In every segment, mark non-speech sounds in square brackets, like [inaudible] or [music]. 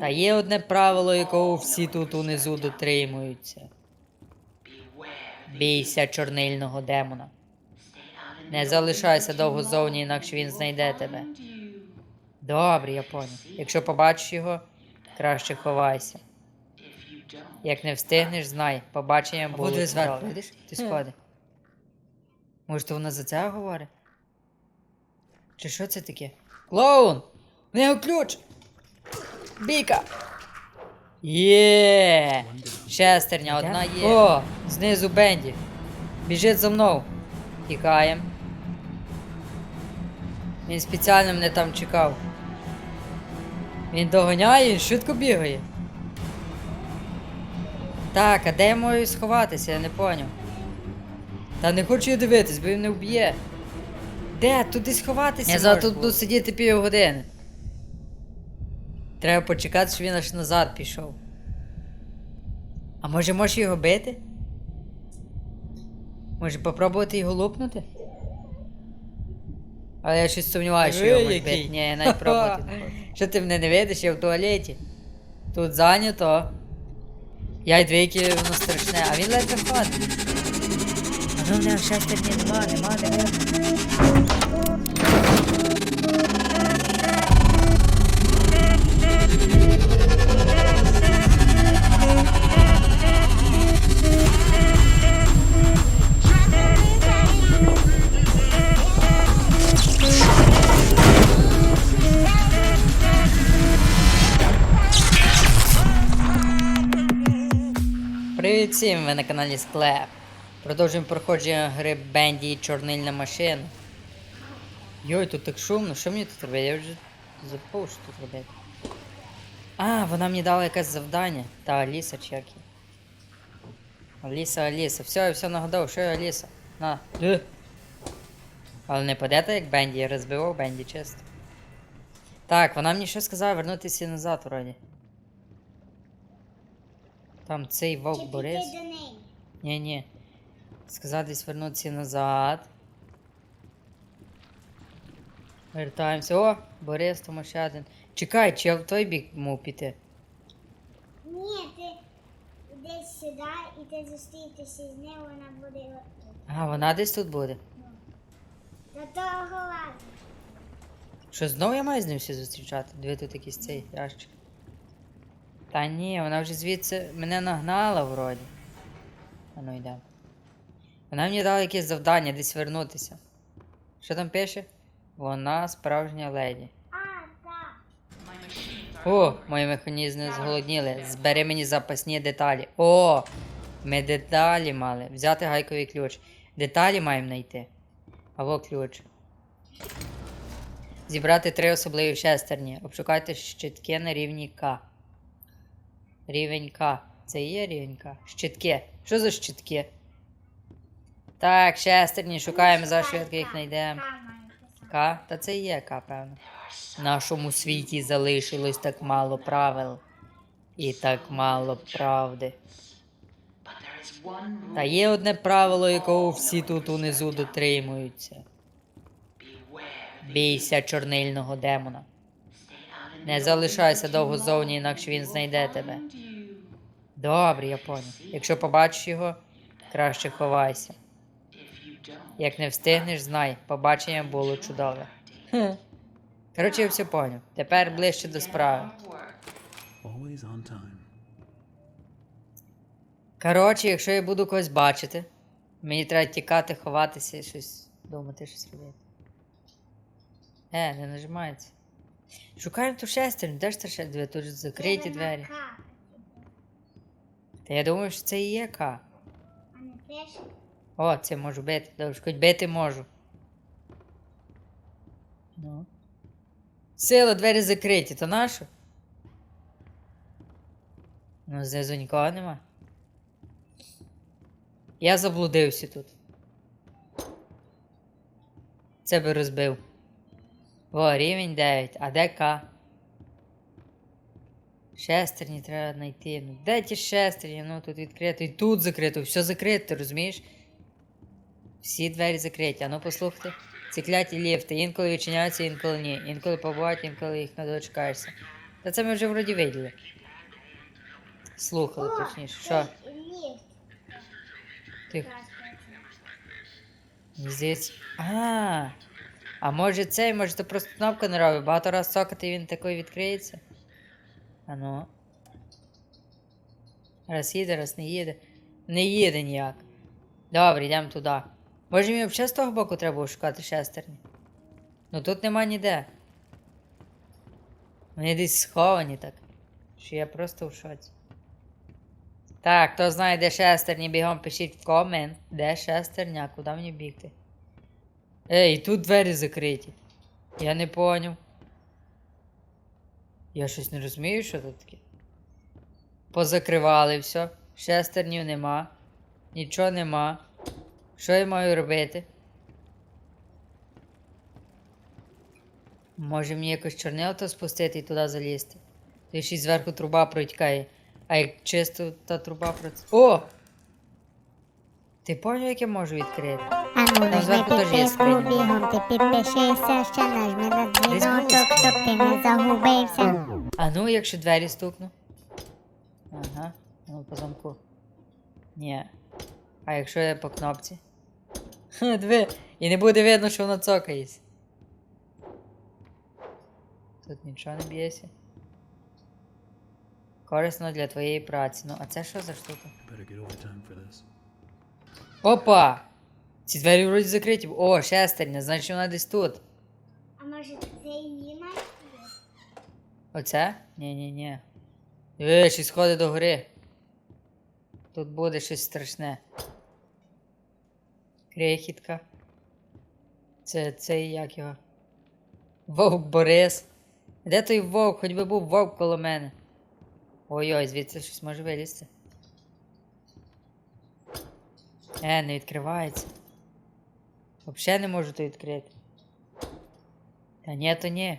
Та є одне правило, якого всі тут унизу дотримуються. Бійся чорнильного демона. Не залишайся довго зовні, інакше він знайде тебе. Добре, я поняв. Якщо побачиш його, краще ховайся. Як не встигнеш, знай, побачення було. буде зверху, видиш? Ти сходи. Може, то вона за це говорить? Чи що це таке? Клоун! В нього ключ! Бійка! Є! Шестерня, одна є. О, знизу Бенді. Біжить за мною. Тікаєм. Він спеціально мене там чекав. Він доганяє, він швидко бігає. Так, а де я можу сховатися, я не поняв. Та не хочу я дивитись, бо він не вб'є. Де? Туди сховатися. Я зараз тут буду сидіти півгодини. Треба почекати, щоб він аж назад пішов. А може можеш його бити? Може попробувати його лупнути? Але я щось сумніваюся, що його можуть бити. Ні, я навіть пробувати не хочу. [laughs] Що ти мене не видиш, я в туалеті. Тут зайнято. Я й двійки воно страшне, а він ледве ходить. А ну в нього шестерні нема, нема, нема. Привіт всім, ви на каналі Склеп. Продовжуємо проходження гри Бенді і Чорнильна машина. Йой, тут так шумно, що мені тут робити? Я вже забув, що тут робити. А, вона мені дала якесь завдання. Та Аліса чи як її? Аліса, Аліса. Все, я все нагадав, що я Аліса. На. Е. Але не падете, як Бенді, я розбивав Бенді, чисто. Так, вона мені що сказала вернутися назад вроді. Там цей вовк Борис. Ні, ні. Сказати десь вернутися назад. Вертаємося. О, Борис, тому ще один. Чекай, чи я в той бік мав піти? Ні, ти йдеш сюди і ти зустрітися з нею, вона буде тут. А, вона десь тут буде. До того лазу. Що знову я маю з ним всі зустрічати? Диви тут якийсь цей ящик. Та ні, вона вже звідси мене нагнала вроді. А ну йдемо. Вона мені дала якесь завдання десь вернутися. Що там пише? Вона справжня леді. О, мої механізми зголодніли. Збери мені запасні деталі. О! Ми деталі мали. Взяти гайковий ключ. Деталі маємо знайти. Або ключ. Зібрати три особливі шестерні. Обшукайте щитки на рівні К. Рівень К. Це є рівень К. Щитки. Що за щитки? Так, шестерні, шукаємо за швидко їх знайдемо. К? Та це є К, певно. В нашому світі залишилось так мало правил і так мало правди. Та є одне правило, якого всі тут унизу дотримуються. Бійся чорнильного демона. Не залишайся довго зовні, інакше він знайде тебе. Добре, я поняв. Якщо побачиш його, краще ховайся. Як не встигнеш, знай, побачення було чудове. Хе. Коротше, я все поняв. Тепер ближче до справи. Коротше, якщо я буду когось бачити, мені треба тікати, ховатися і щось думати, щось робити. Е, не нажимається. Шукаємо ту шестерню, де ж та ще дві? Тут ж закриті двері. Та я думаю, що це і є К. А не пише? О, це можу бити. Добре, хоч бити можу. Ну. Сила, двері закриті, то нащо? Ну, знизу нікого нема. Я заблудився тут. Це би розбив. О, рівень 9. А де К? Шестерні треба знайти. Ну, де ті шестерні? Ну тут відкрито. І тут закрито. Все закрито, розумієш? Всі двері закриті. А ну послухайте. Ці кляті ліфти. Інколи відчиняються, інколи ні. Інколи побувають, інколи їх не дочекаєшся. Та це ми вже вроді виділи. Слухали, О, точніше. Що? Тихо. транспортний. А, а може цей, може то просто кнопка не робить. Багато раз цокати і він такий відкриється. А ну. Раз їде, раз не їде. Не їде ніяк. Добре, йдемо туди. Може мені взагалі з того боку треба шукати шестерні? Ну тут нема ніде. Вони десь сховані так. Що я просто в шоці. Так, хто знає, де шестерні, бігом пишіть в комент. Де шестерня, куди мені бігти? Ей, тут двері закриті. Я не поняв. Я щось не розумію, що тут таке. Позакривали все. Шестернів нема. Нічого нема. Що я маю робити? Може мені якось чорнило спустити і туди залізти? Тут ще й зверху труба протікає. А як чисто та труба проц... О! Ти поняв, як я можу відкрити? А ну нажми підписку, бігом ти підпишися, ще нажми на дзвіночок, щоб ти не загубився. А ну, якщо двері стукну. Ага, ну по замку. Ні. А якщо я по кнопці? Ха, диви, і не буде видно, що воно цокається. Тут нічого не б'ється. Корисно для твоєї праці. Ну, а це що за штука? Опа! Ці двері вроді закриті. О, шестерня, значить вона десь тут. А може це її має? Оце? Ні-ні-ні. Е, щось сходить до гори. Тут буде щось страшне. Крехітка. Це цей як його? Вовк Борис. Де той вовк? Хоч би був вовк коло мене. Ой-ой, звідси щось може вилізти. Е, не відкривається. Взагалі не можу то відкрити. Та ні, то ні.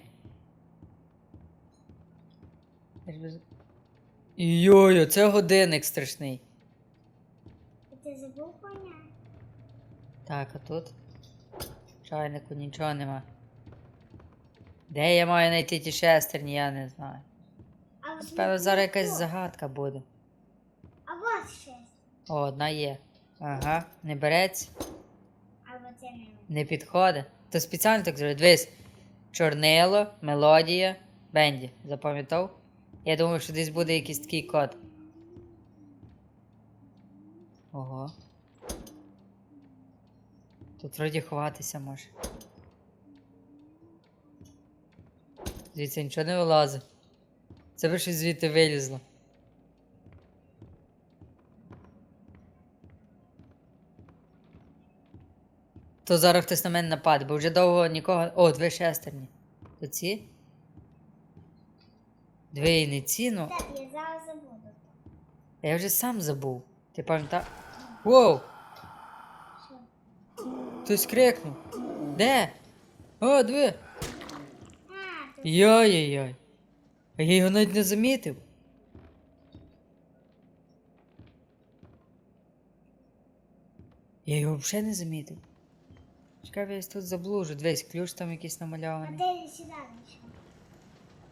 Йой, це годинник страшний. Ти забув? Так, а тут? В чайнику нічого нема. Де я маю знайти ті шестерні, я не знаю. Певно, зараз якась загадка буде. А от щось. О, одна є. Ага, не береться, Або це не. не підходить. То спеціально так зробив. Дивись. Чорнило, мелодія, бенді. Запам'ятав? Я думаю, що десь буде якийсь такий код. Ого. Тут вроді ховатися може. Звідси нічого не вилазить. Це би щось звідти вилізло. То зараз хтось на мене нападе, бо вже довго нікого. О, дві шестерні. То ці? Дві і не ці, ну. Так, я зараз забуду. Я вже сам забув. Ти пам'ятав? Воу! Хтось крикнув. Де? О, диви! А, Йой-йой-йой. А я його навіть не замітив. Я його взагалі не замітив. Чекай, я тут заблужу. Дивись, ключ там якийсь а намальований. ти сюди.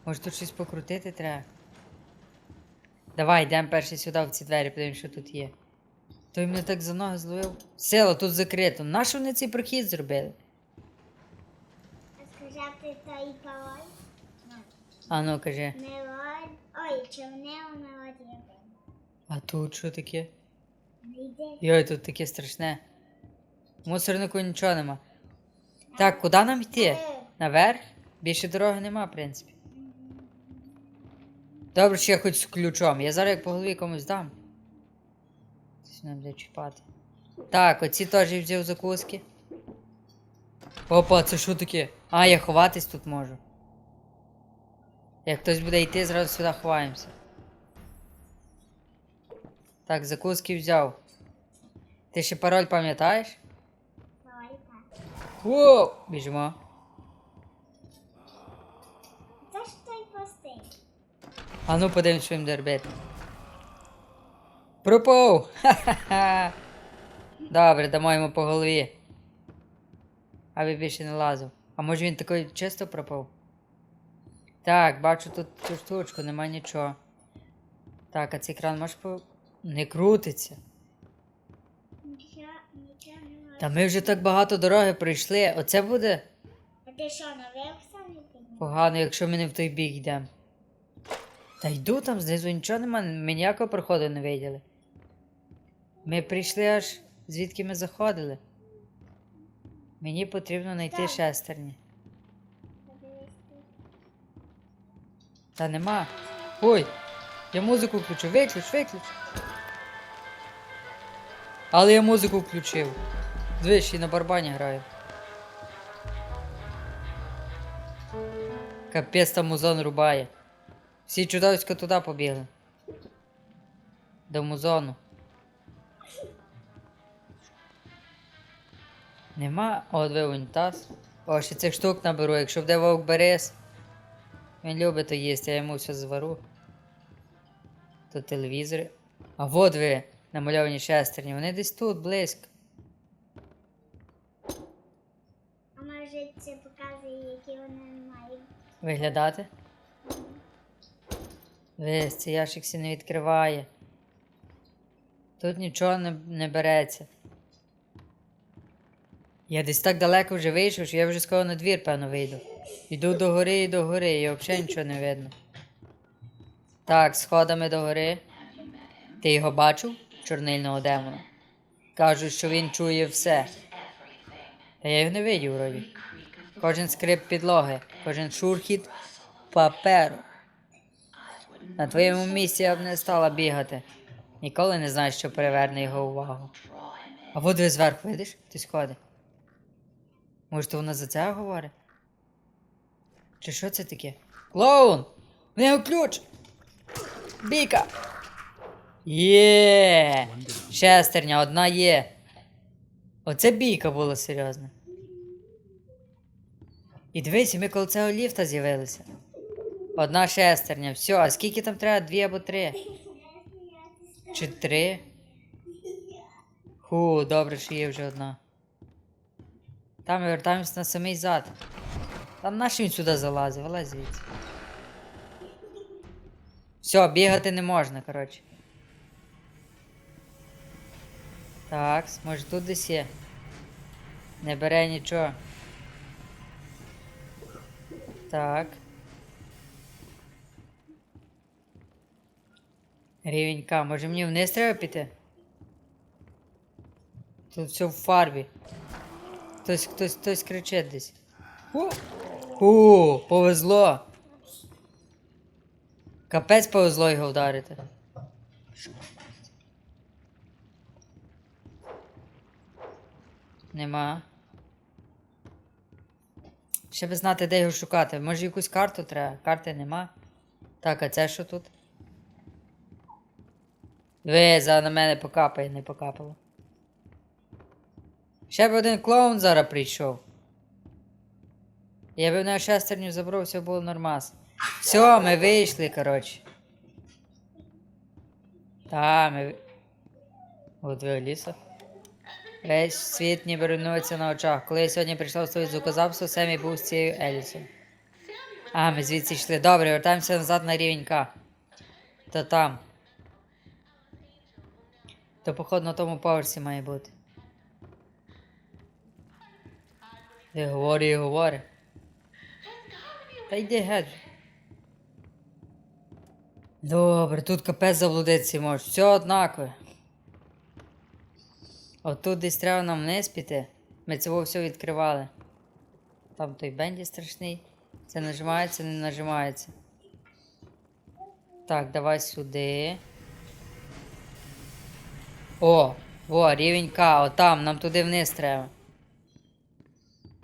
Може тут щось покрутити треба. Давай, йдемо перший сюди в ці двері, подивимось, що тут є. Той мене так за ноги зловив. Село, тут закрито. Нащо вони цей прохід зробили? А сказати той пароль? А ну кажи. Мелод... Ой, чорнило мелодія. А тут що таке? Йой, тут таке страшне. В мусорнику нічого нема. Так, куди нам йти? Е, Наверх? Більше дороги нема, в принципі. Добре, що я хоч з ключом. Я зараз як по голові комусь дам. Не буде чіпати. Так, оці теж взяв закуски. Опа, це що таке? А, я ховатись тут можу. Як хтось буде йти, зразу сюди ховаємося. Так, закуски взяв. Ти ще пароль пам'ятаєш? Воу! Біжимо. Це ж той простий. А ну подивимось, що їм робити. Пропав! Ха-ха-ха! Добре, дамо йому по голові. Аби більше не лазив. А може він такий чисто пропав? Так, бачу тут цю штучку, нема нічого. Так, а цей кран можеш по. Не крутиться. Та ми вже так багато дороги пройшли. Оце буде А ти що, самі погано, якщо ми не в той бік йдемо. Та йду там знизу нічого нема, ми ніякого проходу не виділи. Ми прийшли аж звідки ми заходили. Мені потрібно знайти шестерні. Та нема. Ой, я музику включу. Виключ, виключ. Але я музику включив. Дивись, й на барабані граю. Капець там музон рубає. Всі чудовисько туди побігли. До музону. Нема. О, диви унітаз. О, ще цих штук наберу. Якщо буде вовк берез. Він любить то їсти, я йому все звару. Тут телевізори. А вот ви, намальовані шестерні. Вони десь тут, близько. А може це показує, які вони мають? Виглядати? Весь, цей ящик всі не відкриває. Тут нічого не, не береться. Я десь так далеко вже вийшов, що я вже скоро на двір, певно, вийду. Йду до гори і до гори, і взагалі нічого не видно. Так, сходами до гори. Ти його бачив, чорнильного демона? Кажуть, що він чує все. Та я його не видів вроді. Кожен скрип підлоги, кожен шурхіт паперу. На твоєму місці я б не стала бігати. Ніколи не знаєш, що приверне його увагу. А ви зверху видиш? Ти сходи. Може, то вона за це говорить? Чи що це таке? Клоун! В нього ключ! Біка! Є! Шестерня, одна є. Оце бійка була серйозна. І дивись, ми коло цього ліфта з'явилися. Одна шестерня, все, а скільки там треба? Дві або три? Чи три? Ху, добре, що є вже одна. Там ми вертаємось на самий зад. Там наш він сюди залазив, вилазь. Все, бігати не можна, коротше. Так, може тут десь є. Не бере нічого. Так. Рівень К. Може мені вниз треба піти? Тут все в фарбі. Хтось, хтось, хтось кричить десь. О! О, повезло. Капець повезло його вдарити. Нема. Ще би знати, де його шукати. Може якусь карту треба? Карти нема. Так, а це що тут? Ви, за на мене покапає, не покапало. Ще б один клоун зараз прийшов. Я в нього шестерню забрав, все було нормас. Все, ми вийшли, коротше. Та, ми. От ви лісо. Весь світ ніби руйнується на очах. Коли я сьогодні прийшла в своє звукозапису, Семі був з цією Елісом. А, ми звідси йшли. Добре, вертаємося назад на рівень К. Там. То, походу, на тому поверсі має бути. І говори, і говори. Та йди. Добре, тут капець заблудитися може. Все однакове. Отут десь треба нам вниз піти. Ми цього все відкривали. Там той бенді страшний. Це нажимається, не нажимається. Так, давай сюди. О, во, рівень К, отам, нам туди вниз треба.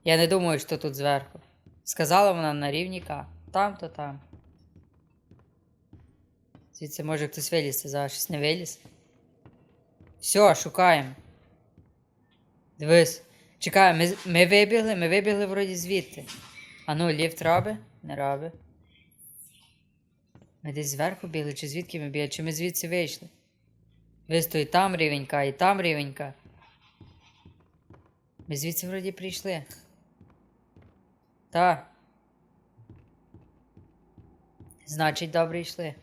Я не думаю, що тут зверху. Сказала вона на рівні К. Там то там. Звідси може хтось вилізти, зараз щось не виліз. Все, шукаємо. Дивись. Чекай, ми, ми вибігли, ми вибігли вроді звідти. А ну, ліфт робить? Не робить. Ми десь зверху бігли, чи звідки ми бігли, чи ми звідси вийшли? Висто і там рівенька, і там рівенька. Ми звідси вроді прийшли. Та. Значить, добре йшли.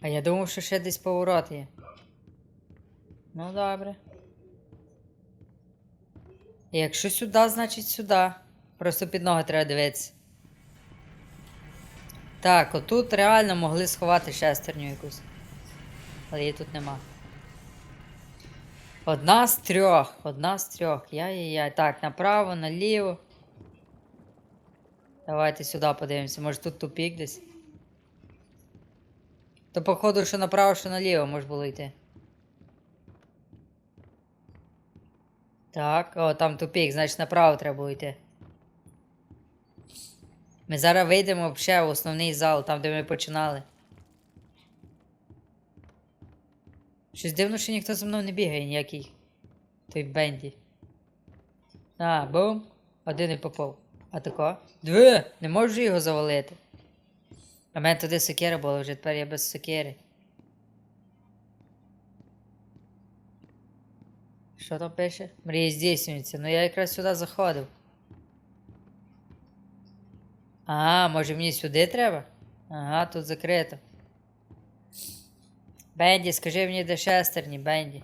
А я думав, що ще десь поворот є. Ну, добре. Якщо сюди, значить сюди. Просто під ноги треба дивитися. Так, отут реально могли сховати шестерню якусь. Але її тут нема. Одна з трьох. Одна з трьох. Яй-яй-яй. Так, направо, наліво. Давайте сюди подивимося. Може тут тупік десь. То походу, що направо, що наліво може було йти. Так, о, там тупік, значить направо треба було йти. Ми зараз вийдемо ще в основний зал, там де ми починали. Щось дивно, що ніхто за мною не бігає, ніякий. Той Бенді. А, бум. Один і попав. А тако? Дві! Не можу його завалити. А мене туди сокира була, вже тепер я без сокири. Що там пише? Мрії здійснюються. Ну я якраз сюди заходив. А, може мені сюди треба? Ага, тут закрито. Бенді, скажи мені, де шестерні, Бенді.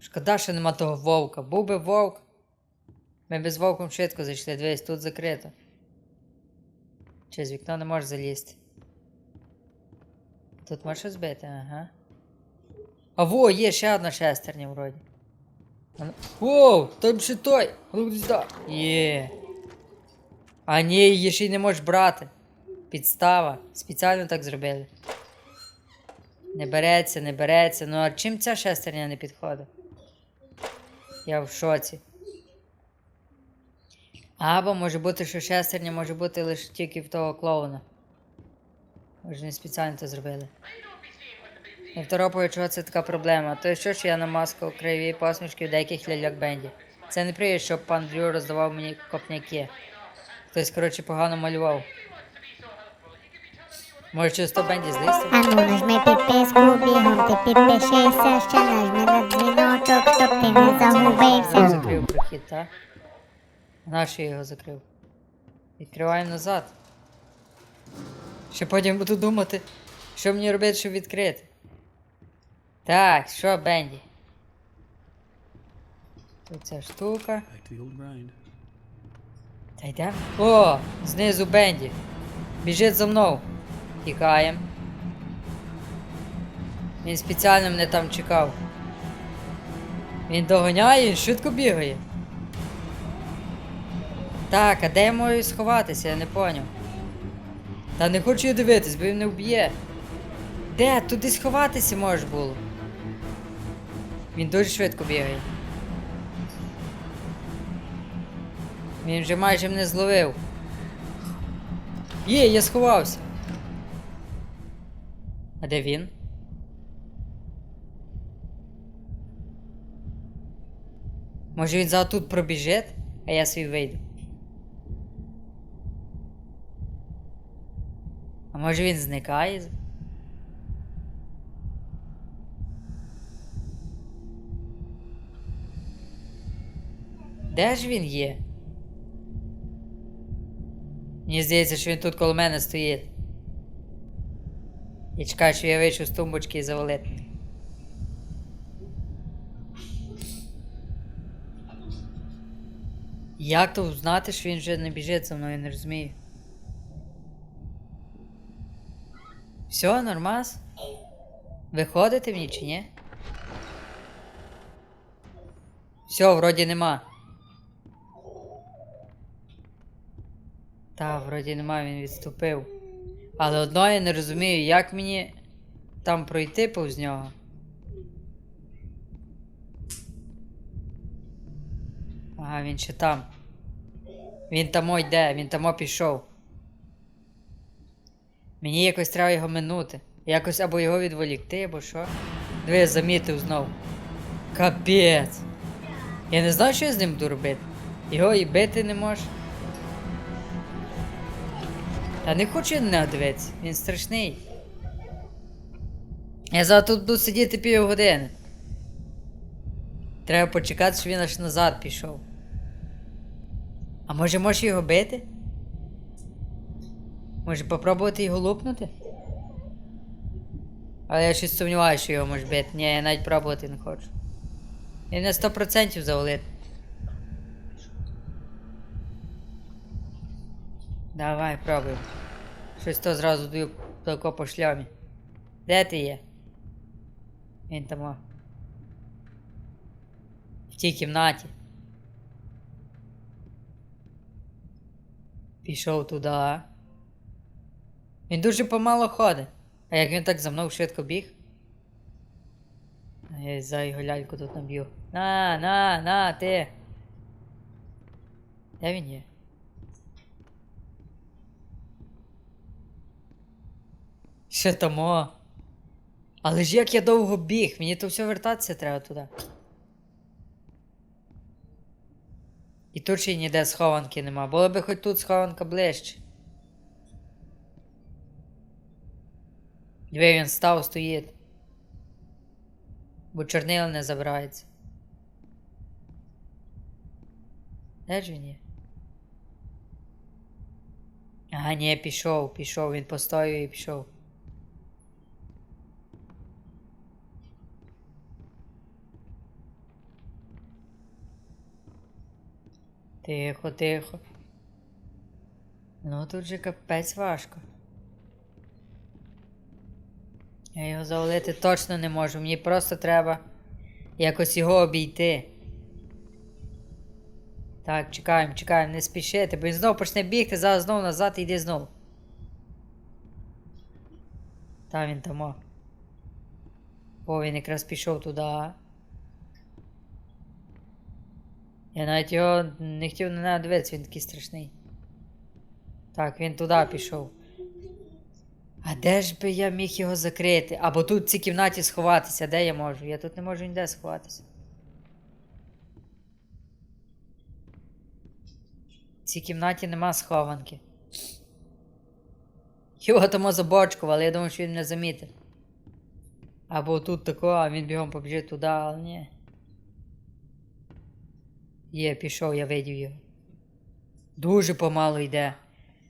Шкода, що нема того вовка. Був би вовк. Ми без вовком швидко зайшли, дивись, тут закрито. Через вікно не можеш залізти. Тут можеш збити, ага. А во, є ще одна шестерня вроді. Вона- Воу, там ще той! Ну. Є. А ні, її ще й не можеш брати. Підстава. Спеціально так зробили. Не береться, не береться. Ну а чим ця шестерня не підходить? Я в шоці. Або може бути, що шестерня може бути лише тільки в того клоуна. Може не спеціально це зробили. Не второпаю, чого це така проблема. То що ж я намаскав криві посмішки в деяких ляльок бенді. Це не приємно, щоб пан Дрю роздавав мені копняки. Хтось, коротше, погано малював. Може, через то бенді злистив? Ану, нажми підписку, бігом ти підпишися, ще нажми на дзвіночок, щоб ти не загубився. закрив прохід, так? Нащо я його закрив? Відкриваємо назад. Ще потім буду думати, що мені робити, щоб відкрити. Так, що, Бенді? Тут ця штука. Та йдемо. О, знизу Бенді. Біжить за мною. Тікаємо. Він спеціально мене там чекав. Він доганяє, він швидко бігає. Так, а де я можу сховатися, я не поняв. Та не хочу я дивитись, бо він не вб'є. Де? Туди сховатися можеш було. Він дуже швидко бігає. Він вже майже мене зловив. Є, я сховався. А де він? Може він за тут пробіжить, а я свій вийду. А може він зникає? Де ж він є? Мені здається, що він тут коло мене стоїть. І чекає, що я вийшов з тумбочки і завалити. Як то знати, що він вже не біжить за мною, не розумію. Все, нормас? Виходите мені чи ні? Все, вроді нема. Та, вроді нема, він відступив. Але одно я не розумію, як мені там пройти повз нього. Ага, він ще там. Він тамо йде, він тамо пішов. Мені якось треба його минути. Якось або його відволікти, або що. Диви, замітив знов. Капець. Я не знаю, що я з ним буду робити. Його і бити не можеш. Та не хочу на дивитися, він страшний. Я зараз тут буду сидіти півгодини. Треба почекати, щоб він аж назад пішов. А може можеш його бити? Може попробувати його лупнути? Але я щось сумніваюся, що його може бити. Ні, я навіть пробувати не хочу. Він на 100% завалить. Давай, пробуй. Щось то зразу даю тако по шлямі. Де ти є? Він там. В тій кімнаті. Пішов туди. Він дуже помало ходить. А як він так за мною швидко біг? Я за його ляльку тут наб'ю. На, на, на, ти. Де він є? Ще тому. Але ж як я довго біг, мені то все вертатися треба туди. І тут ще ніде схованки нема. Було би хоч тут схованка ближче. Диви, він став, стоїть. Бо чорнило не забирається. Де ж він є? Ага, ні, пішов, пішов, він постояв і пішов. Тихо, тихо. Ну тут же капець важко. Я його завалити точно не можу. Мені просто треба якось його обійти. Так, чекаємо, чекаємо, не спішити, бо він знову почне бігти, зараз знову назад і йде знову. Там він там. О, він якраз пішов туди. Я навіть його не хотів на нього дивитися, він такий страшний. Так, він туди пішов. А де ж би я міг його закрити? Або тут в цій кімнаті сховатися, де я можу? Я тут не можу ніде сховатися. В цій кімнаті нема схованки. Його тому забочкували, я думав, що він не замітить. Або тут тако, а він бігом побіжить туди, але ні. Є, пішов, я видів його. Дуже помало йде.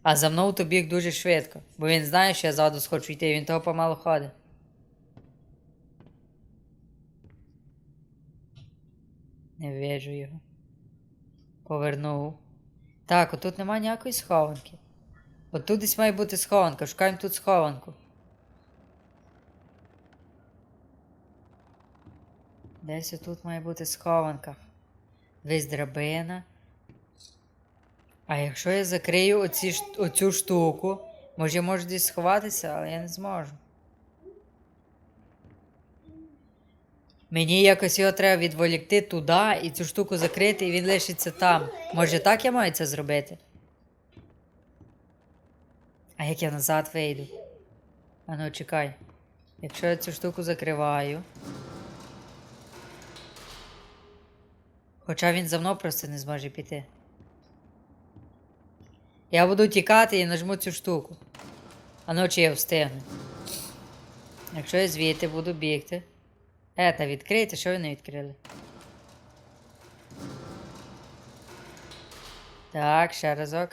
А за мною то біг дуже швидко, бо він знає, що я ззаду схочу йти, він того помало ходить. Не вижу його. Повернув. Так, отут нема ніякої схованки. Отут десь має бути схованка. Шукаємо тут схованку. Десь отут має бути схованка. Десь драбина. А якщо я закрию оці, оцю штуку, може я можу десь сховатися, але я не зможу. Мені якось його треба відволікти туди і цю штуку закрити, і він лишиться там. Може так я маю це зробити? А як я назад вийду? А ну чекай. Якщо я цю штуку закриваю. Хоча він за мною просто не зможе піти. Я буду тікати і нажму цю штуку. А ну чи я встигну. Якщо я звідти буду бігти. Е, та відкрийте, що ви не відкрили? Так, ще разок.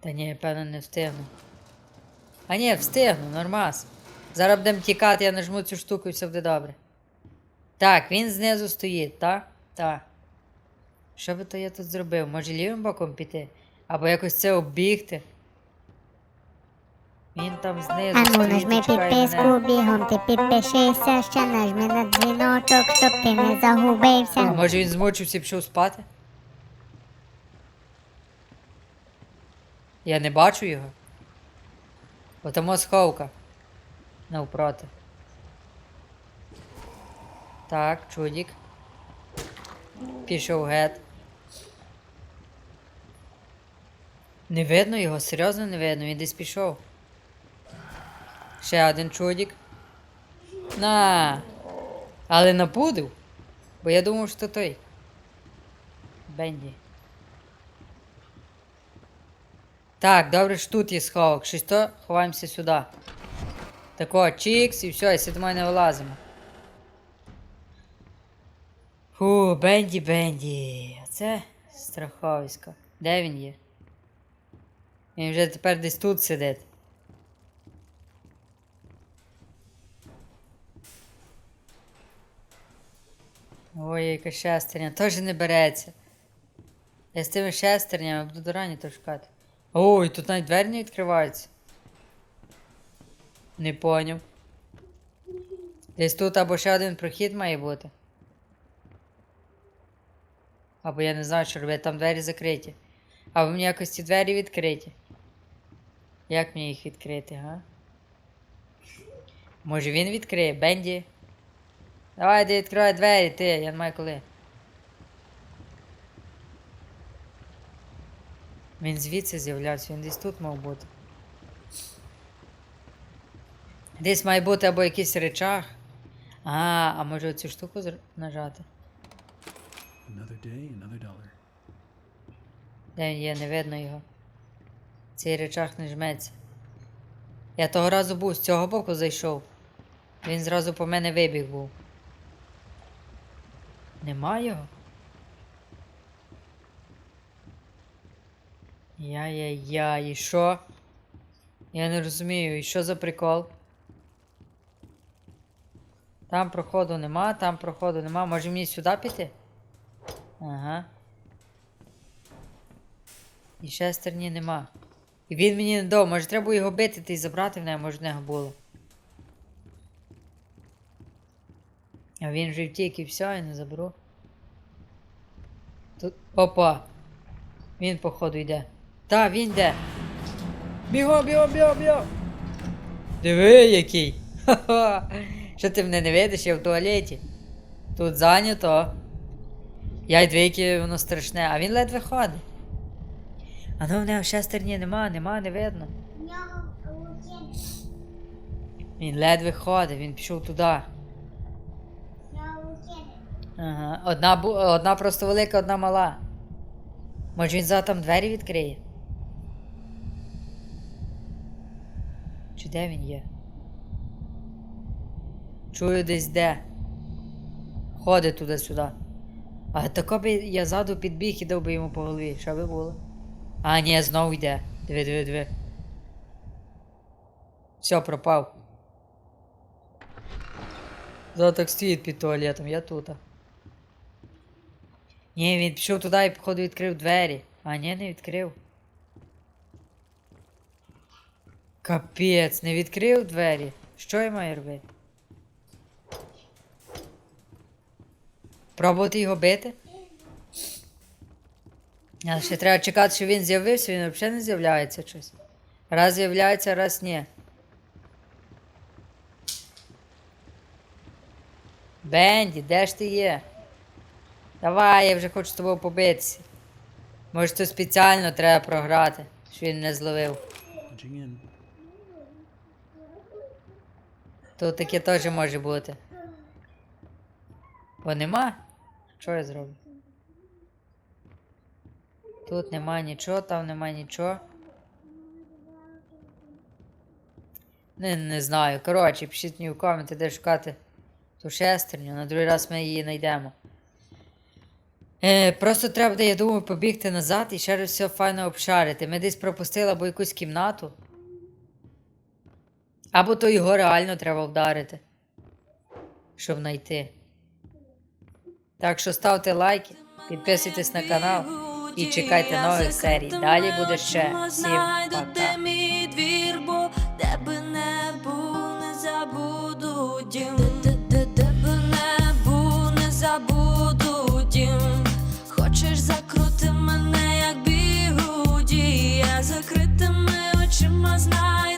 Та ні, певно, не встигну. А ні, встигну, нормас. Зараз будемо тікати, я нажму цю штуку і все буде добре. Так, він знизу стоїть, так? Так. Що би то я тут зробив? Може лівим боком піти? Або якось це оббігти? Він там знизу. Ану, нажми підписку, бігом ти підпишися, ще нажми на дзвіночок, щоб ти не загубився. А Може він змучився і пішов спати? Я не бачу його. Отамо сховка. Навпроти. Так, чудік. Пішов гет. Не видно його, серйозно не видно, він десь пішов. Ще один чудік. На. Але напудив. Бо я думав, що той. Бенді. Так, добре, що тут є сховок. Щось то ховаємося сюди. Тако, чікс і все, і сидимо і не вилазимо. Фу, Бенді, Бенді. це страховисько. Де він є? Він вже тепер десь тут сидить. Ой, яка шестерня, теж не береться. Я з тими шестернями буду до рані шукати. Ой, тут навіть двері не відкриваються. Не поняв. Десь тут або ще один прохід має бути. Або я не знаю, що робити, там двері закриті. Або мені якось ці двері відкриті. Як мені їх відкрити, га? Може він відкриє, Бенді? Давай, де відкривай двері, ти, я не маю коли. Він звідси з'являвся, він десь тут мав бути. Десь має бути або якийсь речах. А, а може оцю штуку нажати? Де він є, не видно його. Цей речах не жметься. Я того разу був, з цього боку зайшов. Він зразу по мене вибіг був. Нема його? Яй-яй-яй, і що? Я не розумію, і що за прикол? Там проходу нема, там проходу нема. Може мені сюди піти? Ага. І шестерні нема. І він мені не дав. Може треба його бити та й забрати в неї, може в нього було. А він вже втік і все, я не заберу. Тут. Опа! Він, походу, йде. Та, він йде. Бігом, бігом, бігом, бігом. Диви, який. [laughs] Ха-ха. Що ти мене не видиш, я в туалеті. Тут зайнято. Я й двійки, воно страшне, а він ледве ходить. А ну в нього шестерні нема, нема, не видно. Він ледве ходить, він пішов туди. Ага. Одна, бу... одна просто велика, одна мала. Може він за там двері відкриє? Чи де він є? Чую десь де. Ходить туди-сюди. А тако би я ззаду підбіг і дав би йому по голові. Що би було? А, ні, знову йде. Диви, диви, диви. Все, пропав. Зараз так стоїть під туалетом, я тут. Ні, він пішов туди і, походу, відкрив двері. А ні, не відкрив. Капець, не відкрив двері. Що я маю робити? Пробувати його бити? Але ще треба чекати, що він з'явився, він взагалі не з'являється щось. Раз з'являється, раз ні. Бенді, де ж ти є? Давай, я вже хочу з тобою побитися. Може, то спеціально треба програти, що він не зловив. Тут таке теж може бути. Бо нема? Що я зроблю? Тут нема нічого, там нема нічого. Не, не знаю. Коротше, пишіть мені в коменти, де шукати ту шестерню. На другий раз ми її знайдемо. Е, просто треба я думаю, побігти назад і ще раз все файно обшарити. Ми десь пропустили або якусь кімнату. Або то його реально треба вдарити. Щоб знайти. Так що ставте лайки, підписуйтесь на канал і чекайте нових серій. Далі буде ще Всім пока. Закрути мене, як бігуді, я закритими очима знаю.